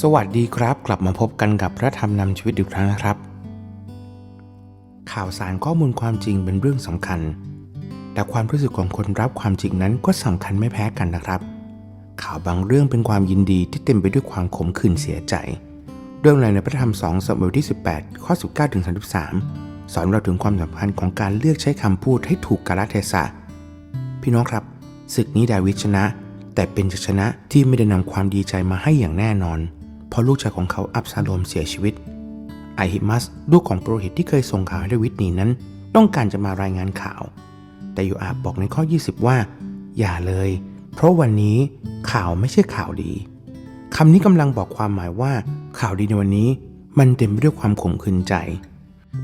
สวัสดีครับ กลับมาพบกันกับพระธรรมนำชีวิตอีกครั้งนะครับ ข่าวสารข้อมูลความจริงเป็นเรื่องสำคัญ แต่ความรู้สึกของคนรับความจริงนั้นก็สำคัญไม่แพ้กันนะครับ ข่าวบางเรื่องเป็นความยินดีที่เต็มไปด้วยความขมขื่นเสียใจ เรื่องอะไรในพระธรรมสมุเอลที่ 18 ข้อ 19ถึง33 สอนเราถึงความสำคัญของการเลือกใช้คำพูดให้ถูกกาลเทศะ พี่น้องครับศึกนี้ดาวิดชนะ แต่เป็นชนะที่ไม่ได้นำความดีใจมาให้อย่างแน่นอน เพราะลูกชายของเขาอับซาโลมเสียชีวิตไอฮิมัสลูกของโปรหิตที่เคยส่งข่าวให้ดาวิดหนีนั้น ต้องการจะมารายงานข่าว แต่โยอาบบอกในข้อ 20 ว่า อย่าเลย เพราะวันนี้ข่าวไม่ใช่ข่าวดีคำนี้กำลังบอกความหมายว่าข่าวดีในวันนี้ มันเต็มไปด้วยความขมขื่นใจ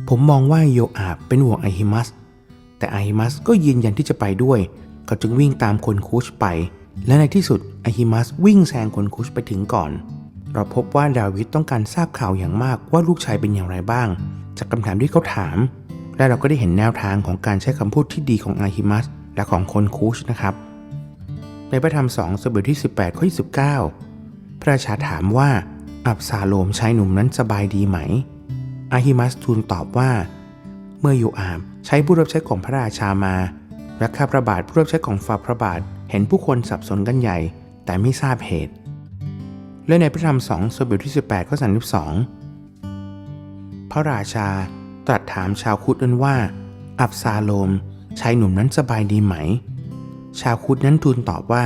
ผมมองว่าโยอาบเป็นห่วงไอฮิมัสแต่ไอฮิมัสก็ยืนยันที่จะไปด้วยเขาจึงวิ่งตามคนคูชไป และในที่สุดไอฮิมัสวิ่งแซงคนคูชไปถึงก่อน เราพบว่าดาวิดต้องการทราบข่าวอย่างมากว่าลูกชายเป็นอย่างไรบ้าง จากคำถามที่เขาถาม และเราก็ได้เห็นแนวทางของการใช้คำพูดที่ดีของไอฮิมัสและของคนคูชนะครับ ในพระธรรม2สมุดที่ 18 ข้อ 29 พระราชาถามว่า อับซาโลมชายหนุ่มนั้นสบายดีไหม อาฮิมัสทูลตอบว่า เมื่อโยอาบใช้ผู้รับใช้ของพระราชามา และข้าพระบาทผู้รับใช้ของฝ่าพระบาทเห็นผู้คนสับสนกันใหญ่ แต่ไม่ทราบเหตุ และในพระธรรมสองสมุดที่ 18ข้อ32 พระราชาตรัสถามชาวคุดนั้นว่า อับซาโลมชายหนุ่มนั้นสบายดีไหม ชาวคุดนั้นทูลตอบว่า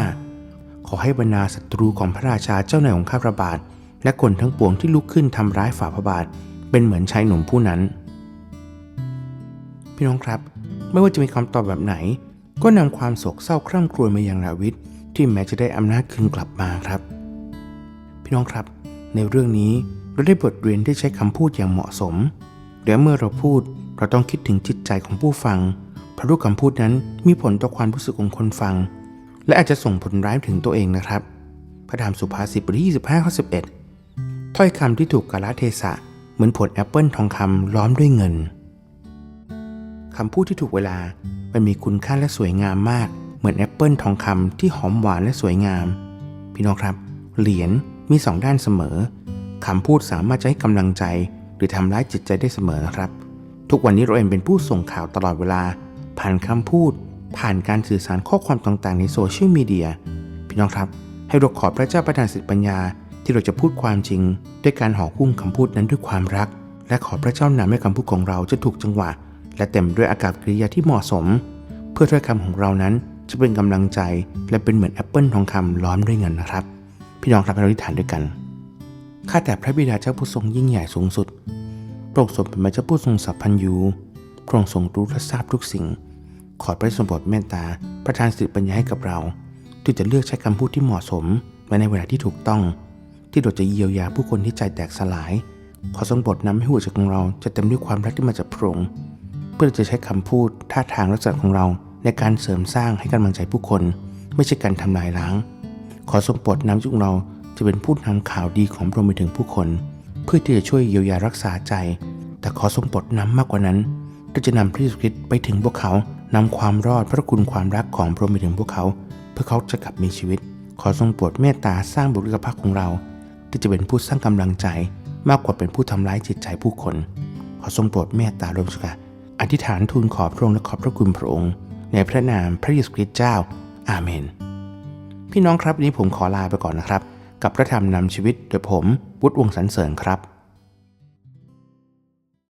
ขอให้บรรดาศัตรูของพระราชาเจ้านายของข้าพระบาท และคนทั้งปวงที่ลุกขึ้นทำร้ายฝ่าพระบาท เป็นเหมือนชายหนุ่มผู้นั้น พี่น้องครับ ไม่ว่าจะมีคำตอบแบบไหน ก็นำความโศกเศร้าคร่ำครวญมายังดาวิดที่แม้จะได้อำนาจคืนกลับมาครับ พี่น้องครับ ในเรื่องนี้เราได้บทเรียนที่ใช้คำพูดอย่างเหมาะสมเดี๋ยวเมื่อเราพูดเราต้องคิดถึงจิตใจของผู้ฟัง เพราะทุกคำพูดนั้นมีผลต่อความรู้สึกของคนฟัง และอาจจะส่งผลร้ายถึงตัวเองนะครับ พระธรรมสุภาษิตบทที่25ข้อ11 ถ้อยคำที่ถูกกาลเทศะเหมือนผลแอปเปิลทองคำล้อมด้วยเงินคำพูดที่ถูกเวลา มันมีคุณค่าและสวยงามมาก เหมือนแอปเปิลทองคำที่หอมหวานและสวยงาม พี่น้องครับ เหรียญ มีสองด้านเสมอคำพูดสามารถจะให้กำลังใจ หรือทำร้ายจิตใจได้เสมอนะครับ ทุกวันนี้เราเองเป็นผู้ส่งข่าวตลอดเวลา ผ่านคำพูด ผ่านการสื่อสารข้อความต่างๆ ในโซเชียลมีเดียพี่น้องครับ ให้เราขอพระเจ้าประทานสิทธิปัญญา ที่เราจะพูดความจริง ด้วยการห่อหุ้มคำพูดนั้นด้วยความรัก และขอพระเจ้านำให้คำพูดของเราจะถูกจังหวะ และเต็มด้วยอากาศกริยาที่เหมาะสม เพื่อถ้อยคำของเรานั้นจะเป็นกำลังใจ และเป็นเหมือนแอปเปิลทองคำล้อมด้วยเงินนะครับ พี่น้องครับเราอธิษฐานด้วยกัน ข้าแต่พระบิดาเจ้าผู้ทรงยิ่งใหญ่สูงสุดโปรดทรงเป็นพระเจ้าผู้ทรงสัพพัญญูพระองค์ทรงรู้และทราบทุกสิ่ง ขอพระทรงโปรดเมตตา ประทานสติปัญญาให้กับเรา ที่จะเลือกใช้คำพูดที่เหมาะสมและในเวลาที่ถูกต้อง ที่เราจะเยียวยาผู้คนที่ใจแตกสลาย ขอทรงโปรดนำให้หัวใจของเราจะเต็มด้วยความรักที่มาจากพระองค์เพื่อจะใช้คำพูดท่าทางลักษณะของเราในการเสริมสร้างให้กำลังใจผู้คน ไม่ใช่การทำลายล้าง ขอทรงโปรดนำจุกเราจะเป็นผู้นำข่าวดีของพระองค์ไปถึงผู้คน เพื่อที่จะช่วยเยียวยารักษาใจ แต่ขอทรงโปรดนำมากกว่านั้นที่จะนำพระเยซูคริสต์ไปถึงพวกเขานำความรอดพระคุณความรักของพระองค์ไปถึงพวกเขา เพื่อเขาจะกลับมีชีวิต ขอทรงโปรดเมตตาสร้างบุคลิกภาพของเรา ที่จะเป็นผู้สร้างกำลังใจ มากกว่าเป็นผู้ทำร้ายจิตใจผู้คน ขอทรงโปรดเมตตารมสุขอธิษฐานทูลขอพระองค์และขอบพระคุณพระองค์ ในพระนามพระเยซูคริสต์เจ้า อาเมน พี่น้องครับวันนี้ผมขอลาไปก่อนนะครับ กับพระธรรมนำชีวิตโดยผมวุฒิวงศ์สรรเสริญครับ